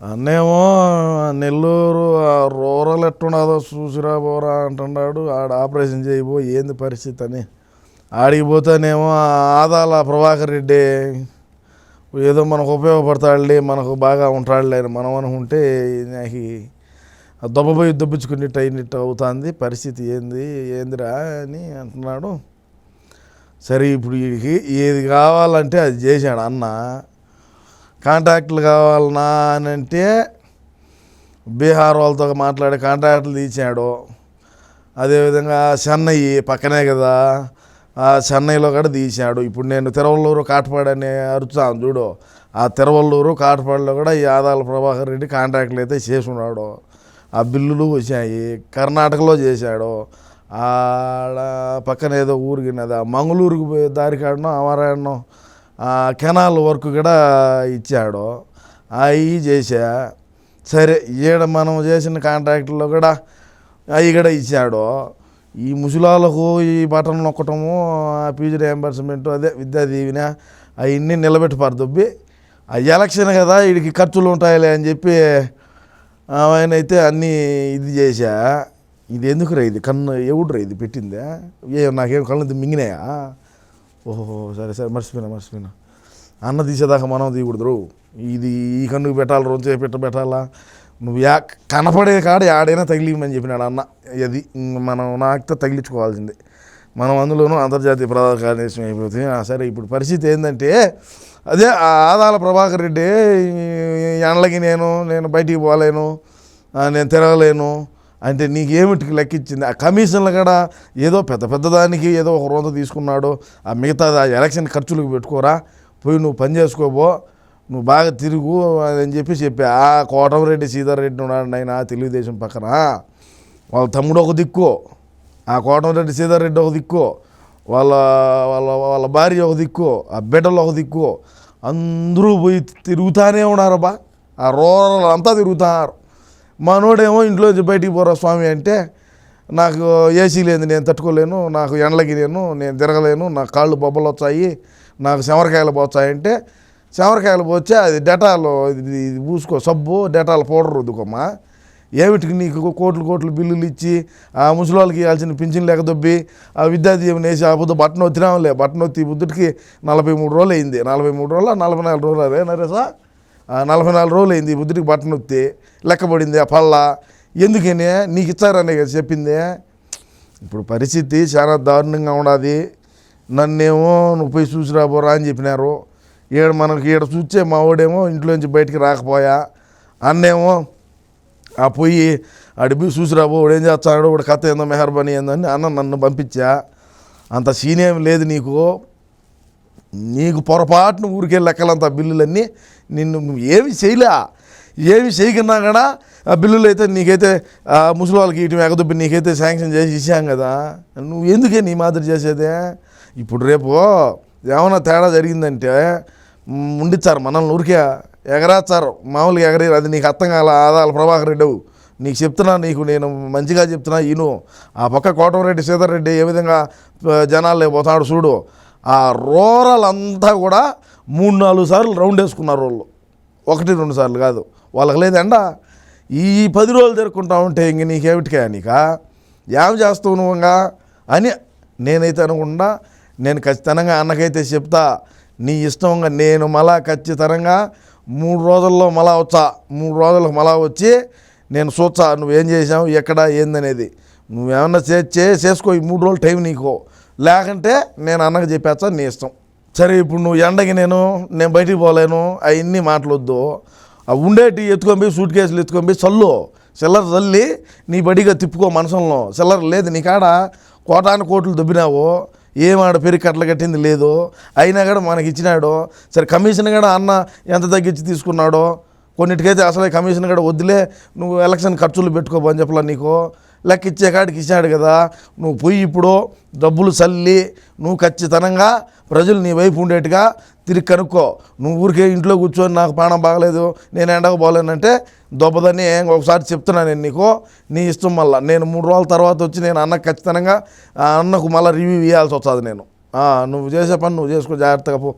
అన్నేమో నెల్లూరు ఆ రూరల్ ఎట్టున్నదో చూసిరా పోరా అంటున్నాడు. ఆడ ఆపరేషన్ చేయబో ఏంది పరిస్థితి అని. ఆడికి పోతేనేమో ఆదాల ప్రభాకర్ రెడ్డి ఏదో మనకు ఉపయోగపడతాడులే మనకు బాగా ఉంటాడులే అని మనం అనుకుంటే నాకు దొబ్బపోయి దొబ్బించుకున్నట్టు అయినట్టు అవుతుంది. పరిస్థితి ఏంది ఏందిరా అని అంటున్నాడు. సరే ఇప్పుడు వీడికి ఏది కావాలంటే అది చేశాడు అన్న. కాంట్రాక్టులు కావాలన్నా అని అంటే బీహార్ వాళ్ళతో మాట్లాడి కాంట్రాక్టులు తీసాడు అదేవిధంగా చెన్నై పక్కనే కదా ఆ చెన్నైలో కూడా తీశాడు. ఇప్పుడు నేను తిరువల్లూరు కాటపాడు అని అరుచాను చూడు. ఆ తిరువల్లూరు కాటపాడులో కూడా ఈ ఆదాల ప్రభాకర్ రెడ్డి కాంట్రాక్ట్లు అయితే చేసుకున్నాడు ఆ బిల్లులు వచ్చాయి. కర్ణాటకలో చేశాడు. ఆడ పక్కన ఏదో ఊరికి ఆ మంగళూరుకు పోయే దారి కాడనో అమరాయణం కెనాల్ వర్క్ కూడా ఇచ్చాడు. అవి చేసా సరే ఈడ మనం చేసిన కాంట్రాక్ట్లో కూడా అవి కూడా ఇచ్చాడు. ఈ ముసలాలకు ఈ బటన్ నొక్కటము ఆ ఫీజు రియంబర్స్మెంట్ అదే విద్యా దీవెన అవన్నీ నిలబెట్టి ఆ ఎలక్షన్ కదా వీడికి ఖర్చులు ఉంటాయిలే అని చెప్పి ఆయన అయితే అన్నీ ఇది చేశా. ఇది ఎందుకు రా ఇది? కన్ను ఎవడు ఇది పెట్టిందా? ఏ నాకేం కళ్ళు మింగినాయా? ఓహో సరే సరే మర్చిపోయినా మర్చిపోయినా. అన్న తీసేదాకా మనం తీయకూడదు ఇది ఈ కన్నుకు పెట్టాలి రోజు పెట్ట పెట్టాలా? నువ్వు యా కనపడే కాడ ఆడైనా తగిలిమని చెప్పినాడు అన్న. అది మనం నాకుతో తగిలించుకోవాల్సిందే. మనం అందులోనూ అంతర్జాతీయ ప్రధాన కార్యదర్శి అయిపోతుంది సరే ఇప్పుడు పరిస్థితి ఏంటంటే అదే ఆదాల ప్రభాకర్ రెడ్డి ఎండలకి నేను నేను బయటికి పోలేను నేను తిరగలేను అంటే నీకేమిటికి లెక్కించింది ఆ కమిషన్లు కూడా ఏదో పెద్ద పెద్ద దానికి ఏదో ఒక రోజు తీసుకున్నాడు. ఆ మిగతా ఆ ఎలక్షన్ ఖర్చులకు పెట్టుకోరా. పోయి నువ్వు పని చేసుకోబో నువ్వు బాగా తిరుగు అని చెప్పి చెప్పి. ఆ కోటమరెడ్డి సీతారెడ్డి ఉన్నాడు ఆయన తెలుగుదేశం పక్కన. వాళ్ళ తమ్ముడు ఒక దిక్కు. ఆ కోటమరెడ్డి సీతారెడ్డి ఒక దిక్కు. వాళ్ళ వాళ్ళ వాళ్ళ భార్య ఒక దిక్కు. ఆ బిడ్డలు ఒక దిక్కు. అందరూ పోయి తిరుగుతానే ఉన్నారు బా. ఆ రూరల్ అంతా తిరుగుతారు మనోడేమో ఇంట్లో బయటికి పోరా స్వామి అంటే నాకు ఏసీ లేదు నేను తట్టుకోలేను నాకు ఎండలకి నేను నేను తిరగలేను నా కాళ్ళు బొబ్బలు వచ్చాయి నాకు చెమరకాయలు పోతాయి అంటే చెమరకాయలు పోతే అది డెటాల్ ఇది పూసుకో సబ్బు డెటాల్ పౌడర్ రుద్దుకోమ్మా. ఏమిటికి నీకు కోట్లు కోట్లు బిల్లులు ఇచ్చి ఆ ముసలివాళ్ళకి ఇవ్వాల్సిన పింఛన్ లేక దొబ్బి ఆ విద్యాదీవెన వేసి ఆ బుద్ధ బట్టను వచ్చినాంలే బట్టను వచ్చి బుద్ధుడికి నలభై మూడు రోజులు అయింది. నలభై మూడు రోజులు నలభై నాలుగు రోజులు అదే నరేసా నలభై నాలుగు రోజులు అయింది బుద్ధుడికి బట్టను వత్తి లెక్కబడింది ఆ పళ్ళ. ఎందుకని? నీకు ఇచ్చారనే కదా చెప్పింది? ఇప్పుడు పరిస్థితి చాలా దారుణంగా ఉన్నది నన్నేమో నువ్వు పోయి చూసి రాబోరా అని చెప్పినారు. ఈడ మనకి ఈడ చూస్తే మా వాడేమో ఇంట్లోంచి బయటికి రాకపోయా. అన్నేమో ఆ పోయి అడిపి పోయి చూసి రాబో వాడు ఏం చేస్తాడు? వాడు కథ ఏందో మెహర్బానీ ఏందని అన్న నన్ను పంపించా. అంత సీనేం లేదు నీకు. నీకు పొరపాటున ఊరికే లెక్కలంత బిల్లులన్నీ నిన్ను నువ్వు ఏమి చేయలే. ఏమి చేయకున్నా కూడా ఆ బిల్లులు అయితే నీకైతే ముసలి వాళ్ళకి ఇటు ఎగదుబ్బి నీకైతే శాంక్షన్ చేసి ఇచ్చాం కదా. నువ్వు ఎందుకే నీ మాదిరి చేసేదే? ఇప్పుడు రేపు ఏమైనా తేడా జరిగిందంటే ఉండిచ్చారు మనల్ని ఊరికే ఎగరాచారు మామూలుగా ఎగరేరు. అది నీకు అర్థం కాల ఆదాల ప్రభాకర్ రెడ్డి నీకు చెప్తున్నా నీకు నేను మంచిగా చెప్తున్నా ఈను ఆ పక్క కోటమరెడ్డి సీతారెడ్డి ఏ విధంగా జనాలు పోతాడు చూడు. ఆ రూరల్ అంతా కూడా మూడు నాలుగు సార్లు రౌండ్ వేసుకున్నారు వాళ్ళు. ఒకటి రెండు సార్లు కాదు. వాళ్ళకి లేదండ ఈ పది రోజులు జరుపుకుంటా ఉంటే ఇంక నీకేమిటికా నీక? ఏం చేస్తావు నువ్వుగా అని నేనైతే అనుకుండా నేను ఖచ్చితంగా అన్నకైతే చెప్తా నీ ఇష్టంగా నేను మళ్ళా ఖచ్చితంగా మూడు రోజుల్లో మళ్ళా వచ్చా మూడు రోజులకు మళ్ళా వచ్చి నేను చూచా నువ్వేం చేసావు ఎక్కడ ఏందనేది. నువ్వేమన్నా చే చేసుకో ఈ మూడు రోజులు టైం నీకు. లేకుంటే నేను అన్నకు చెప్పేస్తా నీ ఇష్టం. సరే ఇప్పుడు నువ్వు ఎండకి నేను నేను బయటికి పోలేను అవన్నీ మాటలొద్దు ఆ ఉండేటి ఎత్తుకొని పోయి సూట్ కేసులు ఎత్తుకొని పోయి చల్లు. చిల్లర చల్లి నీ బడిగా తిప్పుకో మనసంలో చిల్లర లేదు నీ కాడ కోటాను కోట్లు దుబ్బినావు. ఏం ఆడ పెరిగి కట్టలు కట్టింది లేదు. అయినా కూడా మనకి ఇచ్చినాడు. సరే కమిషన్ కూడా అన్న ఎంత తగ్గించి తీసుకున్నాడో. కొన్నిటికైతే అసలే కమిషన్ కూడా వద్దులే. నువ్వు ఎలక్షన్ ఖర్చులు పెట్టుకోబో అని చెప్పలా నీకు. లెక్క ఇచ్చే కాడికి ఇచ్చాడు కదా. నువ్వు పోయి ఇప్పుడు డబ్బులు చల్లి నువ్వు ఖచ్చితంగా ప్రజలు నీ వైపు ఉండేట్టుగా తిరిగి కనుక్కో. నువ్వు ఊరికే ఇంట్లో కూర్చొని నాకు ప్రాణం బాగలేదు నేను ఎండకు పోలేనంటే దొబ్బదని ఒకసారి చెప్తున్నా నేను నీకు. నీ ఇష్టం మళ్ళీ. నేను మూడు రోజుల తర్వాత వచ్చి నేను అన్నకు ఖచ్చితంగా ఆ అన్నకు మళ్ళీ రివ్యూ ఇవ్వాల్సి వస్తుంది నేను. నువ్వు చేసే పని నువ్వు చేసుకో జాగ్రత్తగా పో.